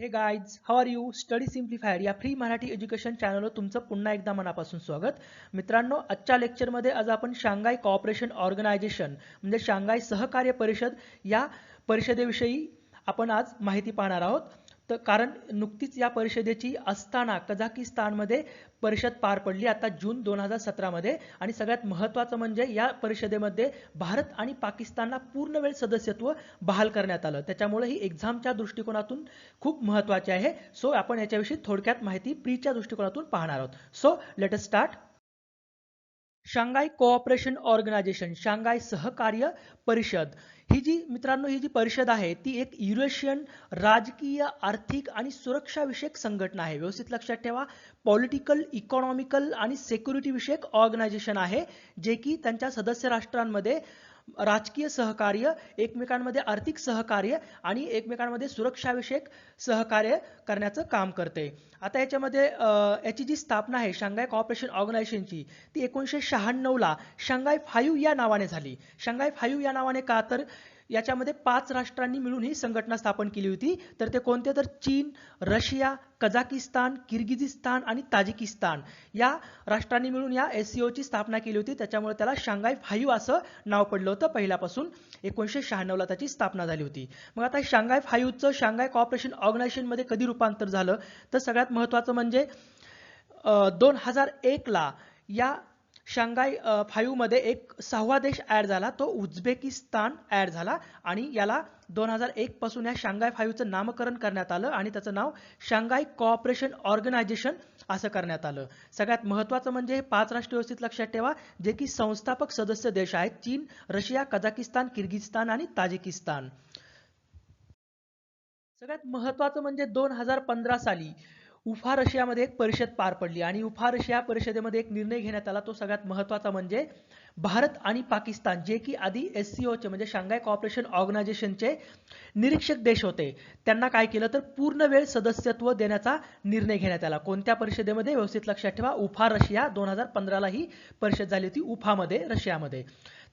Hey guys how are you study simplifier या free Marathi education चॅनलवर तुमचं पुन्हा एकदा मनापासून स्वागत. मित्रांनो आजच्या लेक्चरमध्ये आज आपण शांघाय कॉपरेशन ऑर्गनायझेशन म्हणजे शांघाय सहकार्य परिषद या परिषदेविषयी आपण आज माहिती पाहणार आहोत. तर कारण नुकतीच या परिषदेची अस्ताना कझाकिस्तानमध्ये परिषद पार पडली आता जून दोन हजार सतरामध्ये. आणि सगळ्यात महत्त्वाचं म्हणजे या परिषदेमध्ये भारत आणि पाकिस्तानला पूर्ण वेळ सदस्यत्व बहाल करण्यात आलं. त्याच्यामुळे ही एक्झामच्या दृष्टिकोनातून खूप महत्त्वाची आहे. सो आपण याच्याविषयी थोडक्यात माहिती प्रीच्या दृष्टिकोनातून पाहणार आहोत. So let start Shanghai cooperation organisation Shanghai सहकार्य परिषद. ही जी मित्रांनो ही जी परिषद आहे ती एक युरेशियन राजकीय आर्थिक आणि सुरक्षाविषयक संघटना आहे. व्यवस्थित लक्षात ठेवा पॉलिटिकल इकॉनॉमिकल आणि सेक्युरिटी विषयक ऑर्गनायझेशन आहे जे की त्यांच्या सदस्य राष्ट्रांमध्ये राजकीय सहकार्य एकमेकांमध्ये आर्थिक सहकार्य आणि एकमेकांमध्ये सुरक्षाविषयक सहकार्य करण्याचं काम करते. आता याच्यामध्ये याची जी स्थापना आहे शांघाय कॉपरेशन ऑर्गनायझेशनची ती एकोणीसशे शहाण्णवला शांघाय फायू या नावाने झाली. शांघाय फायू या नावाने का तर याच्यामध्ये पाच राष्ट्रांनी मिळून ही संघटना स्थापन केली होती. तर ते कोणते? तर चीन रशिया कझाकिस्तान किर्गिजिस्तान आणि ताजिकिस्तान. या राष्ट्रांनी मिळून या एस ची स्थापना केली होती. त्याच्यामुळे त्याला शांघाय फाईव्ह असं नाव पडलं होतं पहिल्यापासून. एकोणीसशे शहाण्णवला त्याची स्थापना झाली होती. मग आता शांघाय फाईव्हचं शांघाय कॉपरेशन ऑर्गनायझेशनमध्ये कधी रूपांतर झालं? तर सगळ्यात महत्त्वाचं म्हणजे दोन हजार एकला या शांघाय फाईव्हमध्ये एक सहावा देश ॲड झाला. तो उझबेकिस्तान ॲड झाला आणि याला दोन हजार एकपासून या शांघाय फाईव्हचं नामकरण करण्यात आलं आणि त्याचं नाव शांघाय कॉपरेशन ऑर्गनायझेशन असं करण्यात आलं. सगळ्यात महत्त्वाचं म्हणजे हे पाच राष्ट्र व्यवस्थित लक्षात ठेवा जे की संस्थापक सदस्य देश आहेत चीन रशिया कझाकिस्तान किर्गिस्तान आणि ताजिकिस्तान. सगळ्यात महत्त्वाचं म्हणजे दोन हजार पंधरा साली उफा रशियामध्ये एक परिषद पार पडली आणि उफा रशिया परिषदेमध्ये एक निर्णय घेण्यात आला. तो सगळ्यात महत्त्वाचा म्हणजे भारत आणि पाकिस्तान जे की आधी एस सी ओचे म्हणजे शांघाय कॉपरेशन ऑर्गनायझेशनचे निरीक्षक देश होते. त्यांना काय केलं तर पूर्ण वेळ सदस्यत्व देण्याचा निर्णय घेण्यात आला. कोणत्या परिषदेमध्ये? व्यवस्थित लक्षात ठेवा. उफा रशिया दोन हजार पंधराला ही परिषद झाली होती उफामध्ये रशियामध्ये.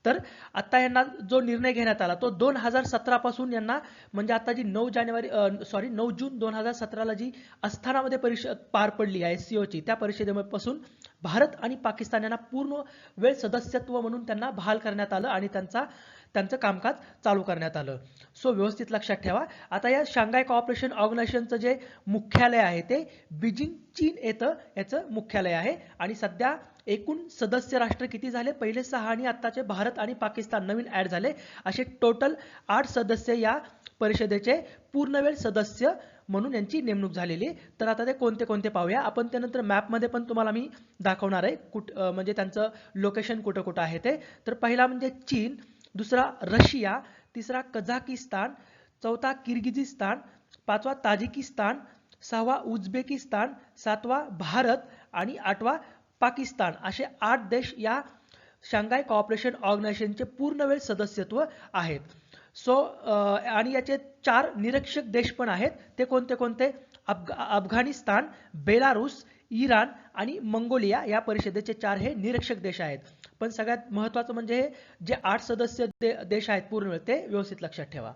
तर आता यांना जो निर्णय घेण्यात आला तो दोन हजार सतरा पासून यांना म्हणजे आता जी नऊ जानेवारी सॉरी नऊ जून दोन हजार सतराला जी अस्थानामध्ये परिषद पार पडली आहे सीओची ची त्या परिषदेपासून भारत आणि पाकिस्तान यांना पूर्ण वेळ सदस्यत्व म्हणून त्यांना बहाल करण्यात आलं आणि त्यांचा त्यांचं कामकाज चालू करण्यात आलं. सो व्यवस्थित लक्षात ठेवा. आता या शांघाय कॉपरेशन ऑर्गनायझेशनचं जे मुख्यालय आहे ते बीजिंग चीन येतं याचं मुख्यालय आहे. आणि सध्या एकूण सदस्य राष्ट्र किती झाले? पहिले सहा आणि आत्ताचे भारत आणि पाकिस्तान नवीन ऍड झाले. असे टोटल आठ सदस्य या परिषदेचे पूर्णवेळ सदस्य म्हणून यांची नेमणूक झालेली तर आता ते कोणते कोणते पाहूया. आपण त्यानंतर मॅपमध्ये पण तुम्हाला मी दाखवणार आहे. कुठ म्हणजे त्यांचं लोकेशन कुठं कुठं आहे ते. तर पहिला म्हणजे चीन दुसरा रशिया तिसरा कझाकिस्तान चौथा किर्गिजिस्तान पाचवा ताजिकिस्तान सहावा उझबेकिस्तान सातवा भारत आणि आठवा पाकिस्तान. असे आठ देश या शांघाय कॉपरेशन ऑर्गनायझेशनचे पूर्ण वेळ सदस्यत्व आहेत. सो आणि याचे चार निरीक्षक देश पण आहेत. ते कोणते कोणते? अफगा अफगाणिस्तान बेलारूस इराण आणि मंगोलिया या परिषदेचे चार हे निरीक्षक देश आहेत. पण सगळ्यात महत्वाचं म्हणजे जे आठ सदस्य दे देश आहेत पूर्ण ते व्यवस्थित लक्षात ठेवा.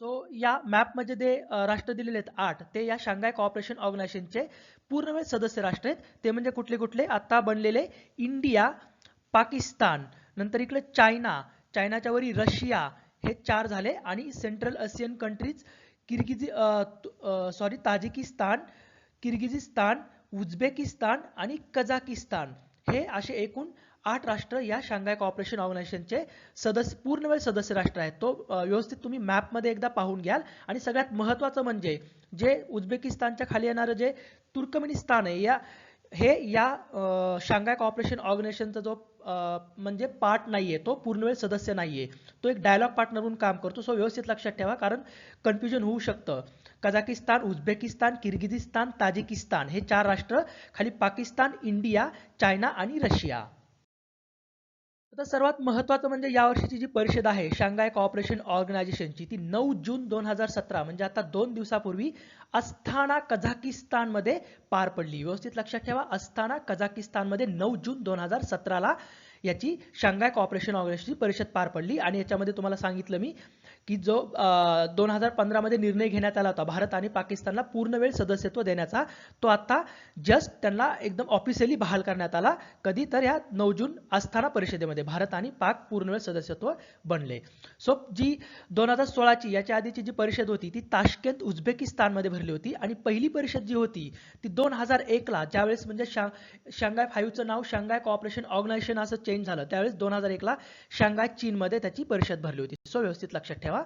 सो या मॅपमध्ये जे राष्ट्र दिलेले आहेत आठ ते या शांघाय कॉपरेशन ऑर्गनायझेशनचे पूर्णवेळ सदस्य राष्ट्र आहेत. ते म्हणजे कुठले कुठले? आता बनलेले इंडिया पाकिस्तान नंतर इकडे चायना चायनाच्या वरी रशिया हे चार झाले आणि सेंट्रल आशियन कंट्रीज किर्गिजी सॉरी ताजिकिस्तान किर्गिजिस्तान उझबेकिस्तान आणि कझाकिस्तान हे असे एकूण आठ राष्ट्र या शांघाय कॉपरेशन ऑर्गनायझेशनचे सदस्य पूर्णवेळ सदस्य राष्ट्र आहेत. तो व्यवस्थित तुम्ही मॅपमध्ये एकदा पाहून घ्याल. आणि सगळ्यात महत्त्वाचं म्हणजे जे उझबेकिस्तानच्या खाली येणारं जे तुर्कमेनिस्तान आहे या हे या शांघाय कॉपरेशन ऑर्गनायझेशनचा जो म्हणजे पार्ट नाही आहे तो पूर्णवेळ सदस्य नाही आहे तो एक डायलॉग पार्टनर म्हणून काम करतो. सो व्यवस्थित लक्षात ठेवा कारण कन्फ्युजन होऊ शकतं. कझाकिस्तान उझबेकिस्तान किर्गिझिस्तान ताजिकिस्तान हे चार राष्ट्र खाली पाकिस्तान इंडिया चायना आणि रशिया. आता सर्वात महत्त्वाचं म्हणजे यावर्षीची जी परिषद आहे शांघाय कॉपरेशन ऑर्गनायझेशनची ती नऊ जून दोन हजार सतरा म्हणजे आता दोन दिवसापूर्वी अस्थाना कझाकिस्तानमध्ये पार पडली. व्यवस्थित लक्षात ठेवा अस्थाना कझाकिस्तानमध्ये नऊ जून दोन हजार सतराला याची शांघाय कॉपरेशन ऑर्गनायझेशनची परिषद पार पडली. आणि याच्यामध्ये तुम्हाला सांगितलं मी की जो दोन हजार पंधरामध्ये निर्णय घेण्यात आला होता भारत आणि पाकिस्तानला पूर्ण वेळ सदस्यत्व देण्याचा तो आता जस्ट त्यांना एकदम ऑफिशियली बहाल करण्यात आला. कधी तर या नऊ जून आस्थाना परिषदेमध्ये भारत आणि पाक पूर्णवेळ सदस्यत्व बनले. सो जी दोन हजार सोळाची याच्या आधीची जी परिषद होती ती ताशकेंत उझबेकिस्तानमध्ये भरली होती. आणि पहिली परिषद जी होती ती दोन हजार एकला ज्यावेळेस म्हणजे शा शांघाय फाईव्हचं नाव शांघाय कॉपरेशन ऑर्गनायझेशन असं चेंज झालं. त्यावेळेस दोन हजार एकला शांघाय चीनमध्ये त्याची परिषद भरली होती. सो व्यवस्थित लक्षात ठेवा.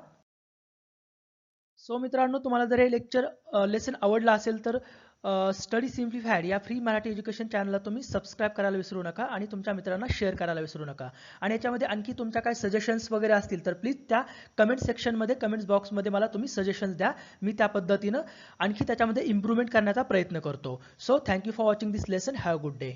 सो मित्रांनो तुम्हाला जर हे लेक्चर लेसन आवडला असेल तर स्टडी सिम्प्लिफाईड या फ्री मराठी एज्युकेशन चॅनलला तुम्ही सबस्क्राईब करायला विसरू नका आणि तुमच्या मित्रांना शेअर करायला विसरू नका. आणि याच्यामध्ये आणखी तुमच्या काय सजेशन्स वगैरे असतील तर प्लीज त्या कमेंट सेक्शनमध्ये कमेंट्स बॉक्समध्ये मला तुम्ही सजेशन्स द्या. मी त्या पद्धतीनं आणखी त्याच्यामध्ये इम्प्रूव्हमेंट करण्याचा प्रयत्न करतो. So thank you for watching this lesson have good day